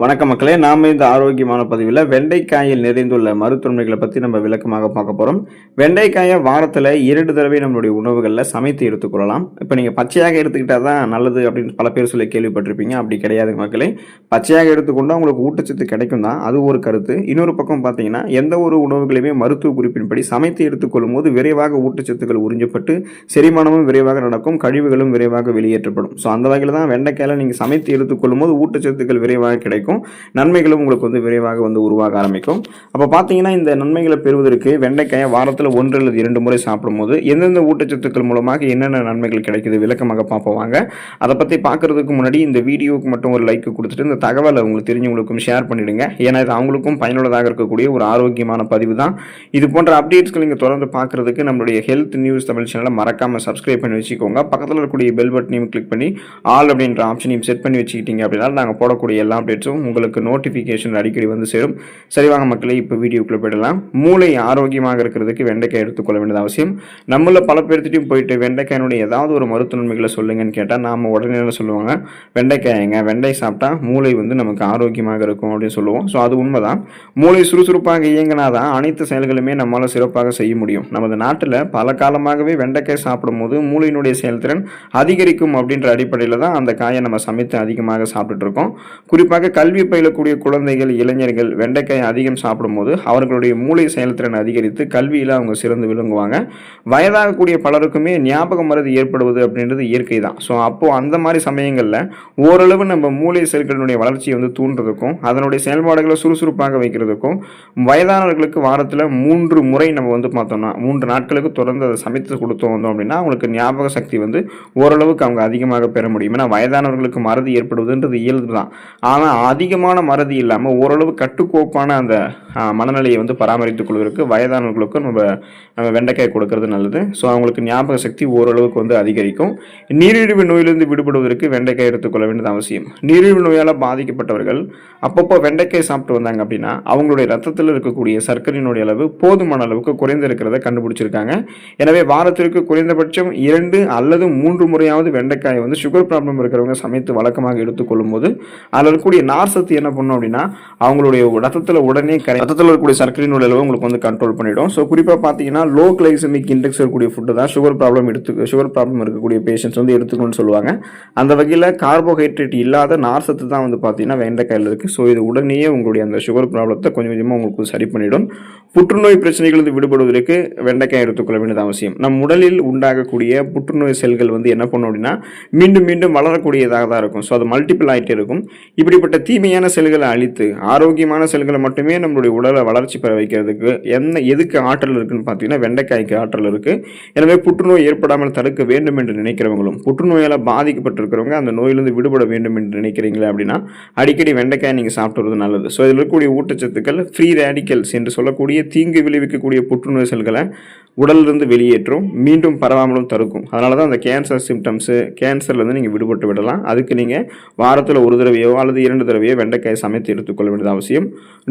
வணக்கம் மக்களே நாம் இந்த ஆரோக்கியமான பதிவில் வெண்டைக்காயில் நிறைந்துள்ள மருத்துவமைகளை பற்றி நம்ம விளக்கமாக பார்க்க போகிறோம் வெண்டைக்காயை வாரத்தில் இரண்டு தடவை நம்மளுடைய உணவுகளில் சமைத்து எடுத்துக்கொள்ளலாம் இப்போ நீங்கள் பச்சையாக எடுத்துக்கிட்டால் தான் நல்லது அப்படின்னு பல பேர் சொல்லி கேள்விப்பட்டிருப்பீங்க. அப்படி கிடையாது மக்களே. பச்சையாக எடுத்துக்கொண்டு உங்களுக்கு ஊட்டச்சத்து கிடைக்கும் தான். அது ஒரு கருத்து. இன்னொரு பக்கம் பார்த்தீங்கன்னா எந்த ஒரு உணவுகளையுமே மருத்துவ குறிப்பின்படி சமைத்து எடுத்துக்கொள்ளும் போது விரைவாக ஊட்டச்சத்துக்கள் உறிஞ்சப்பட்டு செரிமானமும் விரைவாக நடக்கும் கழிவுகளும் விரைவாக வெளியேற்றப்படும். ஸோ அந்த வகையில் தான் வெண்டைக்காயில் நீங்கள் சமைத்து எடுத்துக்கொள்ளும் போது ஊட்டச்சத்துக்கள் விரைவாக கிடைக்கும். நன்மைகளும் உங்களுக்கு வந்து விரைவாக வந்து உருவாக ஆரம்பிக்கும். அப்போ பார்த்தீங்கன்னா இந்த நன்மைகளை பெறுவதற்கு வெண்டைக்காயை வாரத்தில் ஒன்று அல்லது இரண்டு முறை சாப்பிடும்போது எந்தெந்த ஊட்டச்சத்துக்கள் மூலமாக என்னென்ன நன்மைகள் கிடைக்குது விளக்கமாக பார்ப்போம் வாங்க. அதை பற்றி பார்க்குறதுக்கு முன்னாடி இந்த வீடியோவுக்கு மட்டும் ஒரு லைக் கொடுத்துட்டு இந்த தகவலை உங்களுக்கு தெரிஞ்சவங்களுக்கும் ஷேர் பண்ணிவிடுங்க ஏன்னா இது அவங்களுக்கும் பயனுள்ளதாக இருக்கக்கூடிய ஒரு ஆரோக்கியமான பதிவு தான். இது போன்ற அப்டேட்ஸ்கள் நீங்கள் தொடர்ந்து பார்க்குறதுக்கு நம்மளுடைய ஹெல்த் நியூஸ் தமிழ் சேனலை மறக்காமல் சப்ஸ்கிரைப் பண்ணி வச்சுக்கோங்க. பக்கத்தில் இருக்கக்கூடிய பெல் பட்டனையும் கிளிக் பண்ணி ஆல் அப்படின்ற ஆப்ஷனையும் செட் பண்ணி வச்சுக்கிட்டீங்க அப்படின்னா நாங்கள் போடக்கூடிய எல்லா அப்டேட்ஸும் உங்களுக்கு நோட்டிஃபிகேஷன் அடிக்கடி வந்து சேரும். சரி வாங்க மக்களே இப்போ வீடியோக்குள்ளே போயிடலாம். மூளை ஆரோக்கியமாக இருக்கிறதுக்கு வெண்டைக்காய் எடுத்துக்கொள்ள வேண்டியது அவசியம். நம்மள பல பேர்த்திட்டையும் போயிட்டு வெண்டைக்காயினுடைய ஏதாவது ஒரு மருத்துவ நன்மைகளை சொல்லுங்கன்னு கேட்டால் நாம் உடனே என்ன சொல்லுவாங்க? வெண்டைக்காயங்க வெண்டை சாப்பிட்டா மூளை வந்து நமக்கு ஆரோக்கியமாக இருக்கும் அப்படின்னு சொல்லுவோம். ஸோ அது உண்மைதான். மூளை சுறுசுறுப்பாக இயங்கினா தான் அனைத்து செயல்களுமே நம்மளால் சிறப்பாக செய்ய முடியும். நமது நாட்டில் பல காலமாகவே வெண்டைக்காய் சாப்பிடும்போது மூளையினுடைய செயல்திறன் அதிகரிக்கும் அப்படின்ற அடிப்படையில் தான் அந்த காயை நம்ம சமைத்து அதிகமாக சாப்பிட்டுட்டு இருக்கோம். குறிப்பாக கல்வி பயிலக்கூடிய குழந்தைகள் இளைஞர்கள் வெண்டைக்காய் அதிகம் சாப்பிடும்போது அவர்களுடைய மூளை செயல்திறன் அதிகரித்து கல்வியில் அவங்க சிறந்து விளங்குவாங்க. வயதாகக்கூடிய பலருக்குமே ஞாபக மறதி ஏற்படுவது அப்படின்றது இயற்கை தான். ஸோ அப்போது அந்த மாதிரி சமயங்களில் ஓரளவு நம்ம மூளை செல்களினுடைய வளர்ச்சியை வந்து தூண்டுறதுக்கும் அதனுடைய செயல்பாடுகளை சுறுசுறுப்பாக வைக்கிறதுக்கும் வயதானவர்களுக்கு வாரத்தில் மூன்று முறை நம்ம வந்து பார்த்தோம்னா மூன்று நாட்களுக்கு தொடர்ந்து அதை சமைத்து கொடுத்தோம் வந்தோம் அப்படின்னா அவங்களுக்கு ஞாபக சக்தி வந்து ஓரளவுக்கு அவங்க அதிகமாக பெற முடியும். ஏன்னா வயதானவர்களுக்கு மறதி ஏற்படுவதுன்றது இயல்பு தான் ஆனால் அதிகமான மறதி இல்லாமல் ஓரளவு கட்டுக்கோப்பான அந்த மனநிலையை வந்து பராமரித்துக் கொள்வதற்கு வயதானவர்களுக்கும் நம்ம நம்ம வெண்டைக்காய் கொடுக்கறது நல்லது. ஸோ அவங்களுக்கு ஞாபக சக்தி ஓரளவுக்கு வந்து அதிகரிக்கும். நீரிழிவு நோயிலிருந்து விடுபடுவதற்கு வெண்டைக்காய் எடுத்துக்கொள்ள வேண்டியது அவசியம். நீரிழிவு நோயால் பாதிக்கப்பட்டவர்கள் அப்பப்போ வெண்டைக்காய் சாப்பிட்டு வந்தாங்க அப்படின்னா அவங்களுடைய ரத்தத்தில் இருக்கக்கூடிய சர்க்கரையினுடைய அளவு போதுமான அளவுக்கு குறைந்திருக்கிறத கண்டுபிடிச்சிருக்காங்க. எனவே வாரத்திற்கு குறைந்தபட்சம் இரண்டு அல்லது மூன்று முறையாவது வெண்டைக்காயை வந்து சுகர் ப்ராப்ளம் இருக்கிறவங்க சமைத்து வழக்கமாக எடுத்துக்கொள்ளும் போது அதில் இருக்கக்கூடிய நார் சத்து என்ன பண்ணும் அப்படின்னா அவங்களுடைய ரத்தத்தில் உடனே கரை ரத்தத்தில் இருக்கக்கூடிய சர்க்கரையினுடைய அளவு உங்களுக்கு வந்து கண்ட்ரோல் பண்ணிடும். ஸோ குறிப்பாக பார்த்தீங்கன்னா லோ கிளைசமிக் இண்டெக்ஸ் இருக்கக்கூடிய ஃபுட்டு தான் சுகர் ப்ராப்ளம் எடுத்து சுகர் ப்ராப்ளம் இருக்கக்கூடிய பேஷண்ட்ஸ் வந்து எடுத்துக்கணும்னு சொல்லுவாங்க. அந்த வகையில் கார்போஹைட்ரேட் இல்லாத நார் சத்து தான் வந்து பார்த்தீங்கன்னா வெண்டைக்காயில் இருக்குது ஸோ இது உடனே உங்களுடைய அந்த சுகர் ப்ராப்ளத்தை கொஞ்சம் கொஞ்சமாக உங்களுக்கு சரி பண்ணிவிடும் புற்றுநோய் பிரச்சனைகளிலிருந்து விடுபடுவதற்கு வெண்டைக்காய் எடுத்துக்கொள்ள வேண்டியது அவசியம். நம் உடலில் உண்டாகக்கூடிய புற்றுநோய் செல்கள் வந்து என்ன பண்ணும் அப்படின்னா மீண்டும் மீண்டும் வளரக்கூடியதாக தான் இருக்கும். ஸோ அது மல்டிபிள் ஆகிட்டே இருக்கும். இப்படிப்பட்ட தீமையான செல்களை அழித்து ஆரோக்கியமான செல்களை மட்டுமே நம்மளுடைய உடலை வளர்ச்சி பெற வைக்கிறதுக்கு என்ன எதுக்கு ஆற்றல் இருக்குன்னு பார்த்தீங்கன்னா வெண்டைக்காய்க்கு ஆற்றல் இருக்குது எனவே புற்றுநோய் ஏற்படாமல் தடுக்க வேண்டும் என்று நினைக்கிறவங்களும் புற்றுநோயால் பாதிக்கப்பட்டிருக்கிறவங்க அந்த நோயிலிருந்து விடுபட வேண்டும் என்று நினைக்கிறீங்களே அப்படின்னா அடிக்கடி வெண்டைக்காய் நீங்கள் சாப்பிட்டு நல்லது. ஸோ இதில் இருக்கக்கூடிய ஊட்டச்சத்துக்கள் ஃப்ரீ ரேடிக்கல்ஸ் என்று சொல்லக்கூடிய தீங்கு விளைவிக்கக்கூடிய புற்றுநோய் செல்களை உடலிருந்து வெளியேற்றும் மீண்டும் பரவாமலும் தடுக்கும். அதனால தான் அந்த கேன்சர் சிம்டம்ஸு கேன்சர்லேருந்து நீங்கள் விடுபட்டு விடலாம். அதுக்கு நீங்கள் வாரத்தில் ஒரு தடவையோ அல்லது இரண்டு தடவையோ வெண்டைக்காய் சமைத்து எடுத்துக்கொள்ள வேண்டியது அவசியம்.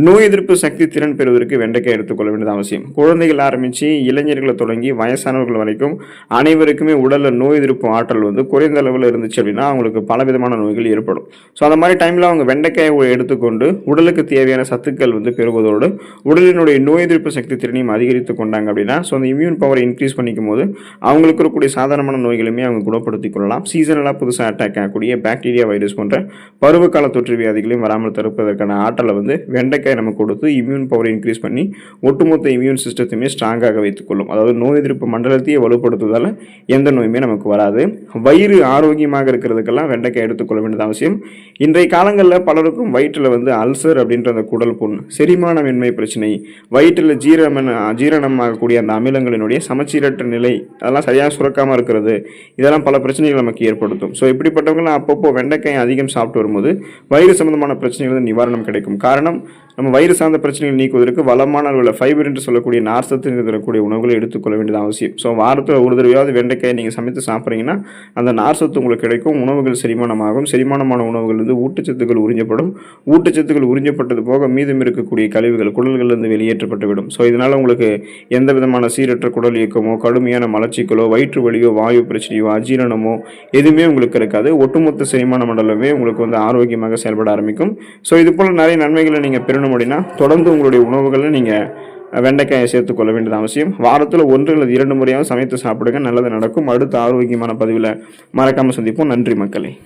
நோய் எதிர்ப்பு சக்தி திறன் பெறுவதற்கு வெண்டைக்காய் எடுத்துக்கொள்ள வேண்டியது அவசியம். குழந்தைகள் ஆரம்பித்து இளைஞர்களை தொடங்கி வயசானவர்கள் வரைக்கும் அனைவருக்குமே உடலில் நோய் எதிர்ப்பு ஆற்றல் வந்து குறைந்த அளவில் இருந்துச்சு அப்படின்னா அவங்களுக்கு பலவிதமான நோய்கள் ஏற்படும். ஸோ அந்த மாதிரி டைமில் அவங்க வெண்டைக்காயை எடுத்துக்கொண்டு உடலுக்கு தேவையான சத்துக்கள் வந்து பெறுவதோடு உடலினுடைய நோய் எதிர்ப்பு சக்தி திறனையும் அதிகரித்து கொண்டாங்க அப்படின்னா ஸோ அந்த இம்யூன் பவரை இன்க்ரீஸ் பண்ணிக்கும் போது அவங்களுக்கு இருக்கக்கூடிய சாதாரணமான நோய்களுமே அவங்க குணப்படுத்திக் கொள்ளலாம். சீசனலாக புதுசாக அட்டாக் ஆகக்கூடிய பாக்டீரியா வைரஸ் போன்ற பருவகால தொற்று வியாதிகளையும் வராமல் தடுப்பதற்கான ஆற்றலை வந்து வெண்டைக்காய் நம்ம கொடுத்து இம்யூன் பவரை இன்க்ரீஸ் பண்ணி ஒட்டுமொத்த இம்யூன் சிஸ்டத்தையுமே ஸ்ட்ராங்காக வைத்துக்கொள்ளும் அதாவது நோய் எதிர்ப்பு மண்டலத்தையே வலுப்படுத்துவதால் எந்த நோயுமே நமக்கு வராது. வயிறு ஆரோக்கியமாக இருக்கிறதுக்கெல்லாம் வெண்டைக்காய் எடுத்துக்கொள்ள வேண்டியது அவசியம். இன்றைய காலங்களில் பலருக்கும் வயிற்றில் வந்து அல்சர் அப்படின்ற அந்த குடல் புண் செரிமானமின்மை பிரச்சனை வயிற்றில் ஜீரணம் ஜீரணமாகக்கூடிய அந்த அமிலங்களினுடைய சமச்சீரற்ற நிலை அதெல்லாம் சரியாக சுரக்காமல் இருக்கிறது. இதெல்லாம் பல பிரச்சனைகள் நமக்கு ஏற்படுத்தும். ஸோ இப்படிப்பட்டவங்களாம் அப்பப்போ வெண்டைக்காய் அதிகம் சாப்பிட்டு வரும்போது வயிறு சம்பந்தமான பிரச்சனைகள் நிவாரணம் கிடைக்கும். காரணம் நம்ம வயிறு சார்ந்த பிரச்சனைகள் நீக்குவதற்கு வளமான அளவில் ஃபைபர் என்று சொல்லக்கூடிய நார்சத்து தரக்கூடிய உணவுகளை எடுத்துக்கொள்ள வேண்டியது அவசியம். ஸோ வாரத்தில் ஒரு தடவையாவது வெண்டைக்காய் நீங்கள் சமைத்து சாப்பிட்றீங்கன்னா அந்த நார்சத்து உங்களுக்கு கிடைக்கும் உணவுகள் செரிமானமாகும். செரிமானமான உணவுகள் வந்து ஊட்டச்சத்துக்கள் உறிஞ்சப்படும். ஊட்டச்சத்துக்கள் உறிஞ்சப்பட்டது போக மீதம் இருக்கக்கூடிய கழிவுகள் குடல்களிலிருந்து வெளியேற்றப்பட்டுவிடும். ஸோ இதனால் உங்களுக்கு எந்த விதமான சீரற்ற குடல் இயக்கமோ கடுமையான மலச்சிக்கலோ வயிற்று வலியோ வாயு பிரச்சனையோ அஜீரணமோ எதுவுமே உங்களுக்கு இருக்காது. ஒட்டுமொத்த செரிமான மண்டலமே உங்களுக்கு வந்து ஆரோக்கியமாக செயல்பட ஆரம்பிக்கும். ஸோ இது போல் நிறைய நன்மைகளை நீங்கள் பெறணும். அப்படின்னா தொடர்ந்து உங்களுடைய உணவுகளை நீங்கள் வெண்டைக்காயை சேர்த்துக்கொள்ள வேண்டியது அவசியம். வாரத்தில் ஒன்று அல்லது இரண்டு முறையாவது சமைத்து சாப்பிடுங்க. நல்லது நடக்கும். அடுத்த ஆரோக்கியமான பதிவில் மறக்காமல் சந்திப்போம். நன்றி மக்களே.